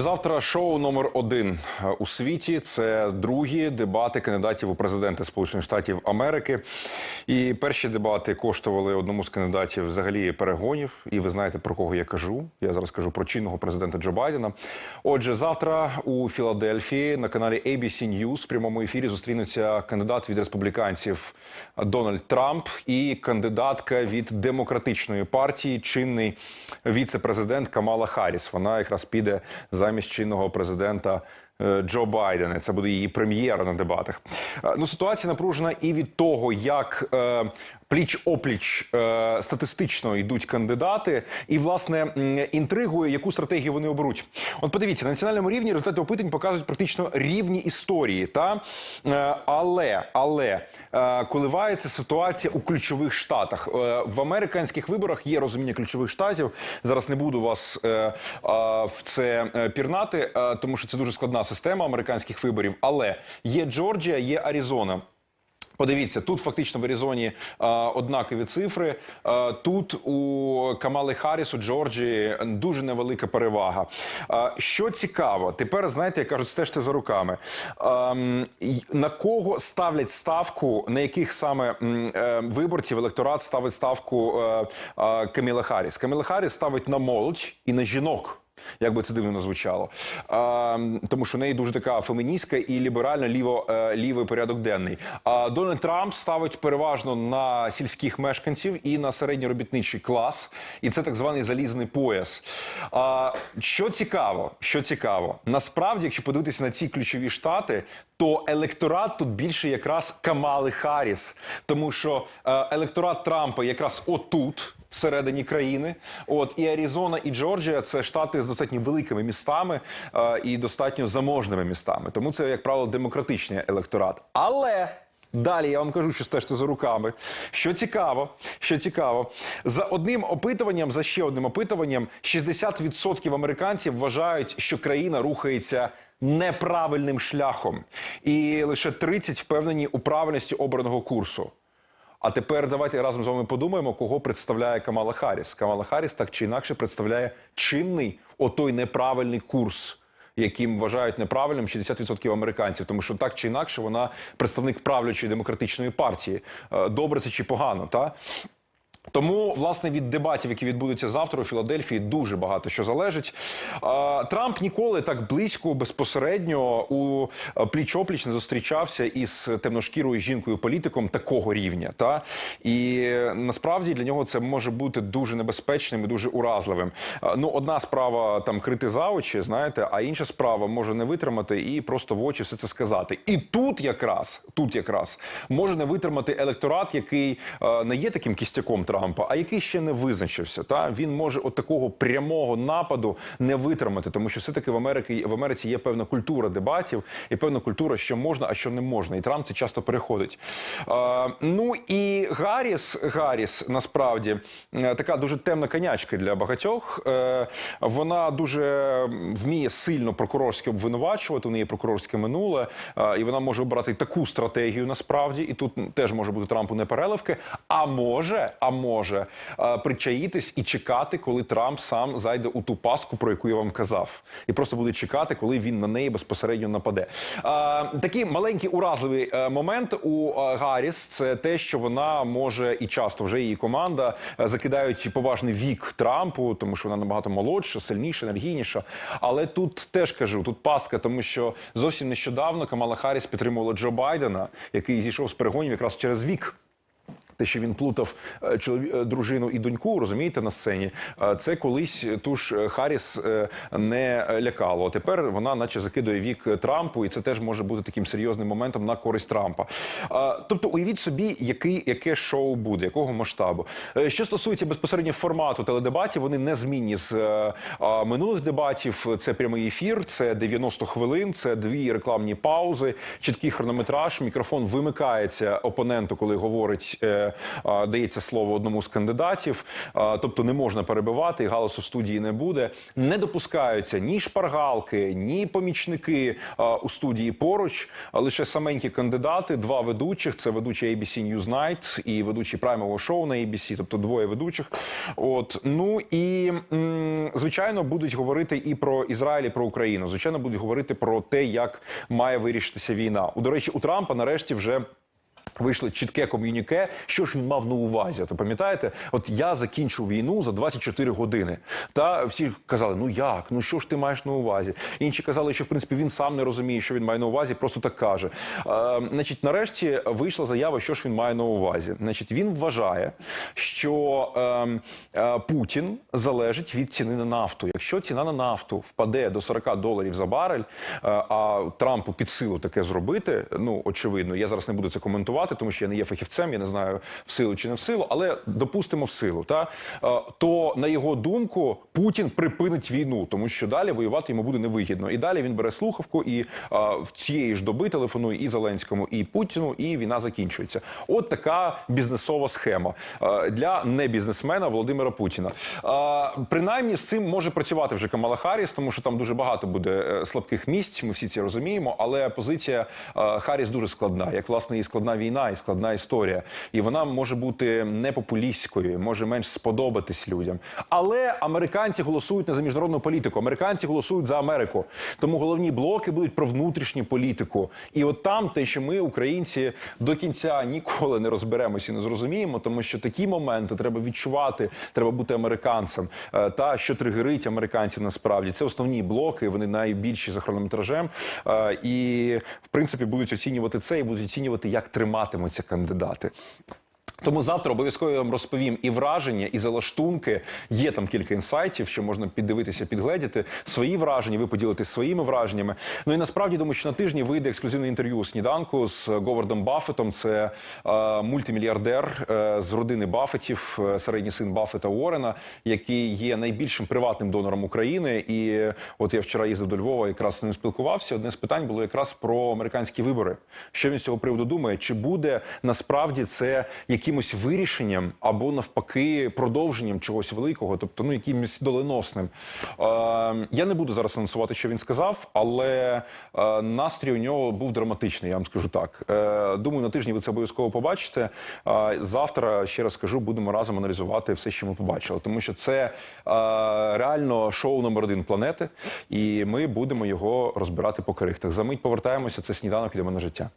Завтра шоу номер один е, у світі. Це другі дебати кандидатів у президенти Сполучених Штатів Америки. І перші дебати коштували одному з кандидатів взагалі перегонів. І ви знаєте про кого я кажу. Я зараз кажу про чинного президента Джо Байдена. Отже, завтра у Філадельфії на каналі ABC News в прямому ефірі зустрінуться кандидат від республіканців Дональд Трамп і кандидатка від демократичної партії, чинний віце-президент Камала Харріс. Вона якраз піде замість чинного президента. Е, Джо Байдена. Це буде її прем'єра на дебатах. Е, Ну, ситуація напружена і від того, як е, пліч опліч е, статистично йдуть кандидати, і власне інтригує, яку стратегію вони оберуть. От подивіться, на національному рівні результати опитань показують практично рівні історії. Та Е, але але е, коливається ситуація у ключових штатах. Е, В американських виборах є розуміння ключових штатів. Зараз не буду вас е, е, в це е, пірнати, е, тому що це дуже складна система американських виборів. Але є Джорджія, є Аризона. Подивіться, тут фактично в Аризоні е, однакові цифри. Е, тут у Камали Харріс, у Джорджії дуже невелика перевага. Е, що цікаво, тепер знаєте, як кажуть, стежте за руками. Ем, на кого ставлять ставку, на яких саме виборців електорат ставить ставку е, е, Каміла Харріс? Каміла Харріс ставить на молодь і на жінок. Як би це дивно звучало, а, тому що неї дуже така феміністська і ліберально ліво е, лівий порядок денний. А Дональд Трамп ставить переважно на сільських мешканців і на середньоробітничий клас, і це так званий залізний пояс. А, що цікаво, що цікаво, насправді, якщо подивитися на ці ключові штати, то електорат тут більше якраз Камали Харріс, тому що е, електорат Трампа якраз отут всередині країни. От і Аризона, і Джорджія це штати з достатньо великими містами е, і достатньо заможними містами. Тому це, як правило, демократичний електорат. Але. Далі я вам кажу, що стежте за руками. Що цікаво, що цікаво, за одним опитуванням, за ще одним опитуванням, 60% американців вважають, що країна рухається неправильним шляхом, і лише 30% впевнені у правильності обраного курсу. А тепер давайте разом з вами подумаємо, кого представляє Камала Харріс. Камала Харріс так чи інакше представляє чинний отой неправильний курс, яким вважають неправильним 60% американців, тому що так чи інакше вона представник правлячої демократичної партії. Е, Добре це чи погано, та? Тому, власне, від дебатів, які відбудуться завтра у Філадельфії, дуже багато що залежить. Трамп ніколи так близько, безпосередньо у пліч-опліч не зустрічався із темношкірою жінкою політиком такого рівня. Та і е, насправді для нього це може бути дуже небезпечним і дуже уразливим. Ну, одна справа там крити за очі, знаєте, а інша справа може не витримати і просто в очі все це сказати. І тут якраз тут якраз може не витримати електорат, який е, не є таким кістяком Трампа, а який ще не визначився. Та він може от такого прямого нападу не витримати, тому що все-таки в Америці в Америці є певна культура дебатів і певна культура, що можна, а що не можна. І Трамп це часто переходить. Е, ну і Гарріс, Гарріс насправді е, така дуже темна конячка для багатьох. Е, вона дуже вміє сильно прокурорськи обвинувачувати. У неї прокурорське минуле, е, і вона може обрати таку стратегію насправді. І тут теж може бути Трампу непереливки. А може, а може е, причаїтись і чекати, коли Трамп сам зайде у ту пастку, про яку я вам казав, і просто буде чекати, коли він на неї безпосередньо нападе. Е, такий маленький уразливий е, момент у Гарріс – це те, що вона може і часто вже її команда закидають поважний вік Трампу, тому що вона набагато молодша, сильніша, енергійніша. Але тут теж кажу, тут пастка, тому що зовсім нещодавно Камала Харріс підтримувала Джо Байдена, який зійшов з перегонів якраз через вік. Те, що він плутав е, е, дружину і доньку, розумієте, на сцені, е, це колись ту ж Харріс е, не лякало. А тепер вона, наче, закидує вік Трампу, і це теж може бути таким серйозним моментом на користь Трампа. Тобто, уявіть собі, який, яке шоу буде, якого масштабу. Що стосується безпосередньо формату теледебатів, вони не змінні з минулих дебатів. Це прямий ефір, це 90 хвилин, це дві рекламні паузи, чіткий хронометраж. Мікрофон вимикається опоненту, коли говорить е, дається слово одному з кандидатів, Е, тобто не можна перебивати, галасу в студії не буде. Не допускаються ні шпаргалки, ні помічники е, у студії поруч, лише саменькі кандидати, два ведучих. Це ведучий ABC Newsnight і ведучий праймового шоу на ABC, тобто двоє ведучих. От ну і звичайно будуть говорити і про Ізраїль, і про Україну. Звичайно, будуть говорити про те, як має вирішитися війна. У до речі, у Трампа нарешті вже. Вийшло чітке ком'юніке, що ж він мав на увазі. То пам'ятаєте, от я закінчу війну за 24 години. Та всі казали: ну як? Ну що ж ти маєш на увазі? Інші казали, що в принципі він сам не розуміє, що він має на увазі, просто так каже. Е, значить, нарешті вийшла заява, що ж він має на увазі. Значить, він вважає, що е, е, Путін залежить від ціни на нафту. Якщо ціна на нафту впаде до 40 доларів за барель, е, а Трампу під силу таке зробити, ну очевидно, я зараз не буду це коментувати, тому що я не є фахівцем, я не знаю в силу чи не в силу, але допустимо в силу, та е, то на його думку Путін припинить війну, тому що далі воювати йому буде невигідно. І далі він бере слухавку і е, в цієї ж доби телефонує і Зеленському, і Путіну, і війна закінчується. От така бізнесова схема е, для небізнесмена Володимира Путіна. Принаймні з цим може працювати вже Камала Харріс, тому що там дуже багато буде слабких місць. Ми всі це розуміємо. Але позиція Харріс дуже складна, як власне і складна війна, і складна історія. І вона може бути не популістською, може менш сподобатись людям. Але американці голосують не за міжнародну політику. Американці голосують за Америку. Тому головні блоки будуть про внутрішню політику. І от там те, що ми, українці, до кінця ніколи не розберемося і не зрозуміємо, тому що такі моменти треба відчувати, треба бути американцем. Е, Та що тригерить американців насправді це основні блоки. Вони найбільші за хронометражем. Е, І в принципі будуть оцінювати це і будуть оцінювати, як триматимуться кандидати. Тому завтра обов'язково я вам розповім і враження, і залаштунки. Є там кілька інсайтів, що можна піддивитися, підгледіти свої враження. Ви поділитесь своїми враженнями. Ну і насправді думаю, що на тижні вийде ексклюзивне інтерв'ю у сніданку з Говардом Баффетом. Це е, мультимільярдер е, з родини Баффетів, е, середній син Баффета Уоррена, який є найбільшим приватним донором України. І е, от я вчора їздив до Львова, якраз з ним спілкувався. Одне з питань було якраз про американські вибори. Що він з цього приводу думає? Чи буде насправді це якимось вирішенням або навпаки продовженням чогось великого, тобто ну якимось доленосним? Е, я не буду зараз анонсувати, що він сказав, але е, настрій у нього був драматичний. Я вам скажу так. Е, думаю, на тижні ви це обов'язково побачите. Е, завтра ще раз скажу, будемо разом аналізувати все, що ми побачили, тому що це е, реально шоу номер один планети, і ми будемо його розбирати по крихтах. За мить повертаємося. Це сніданок для мене життя.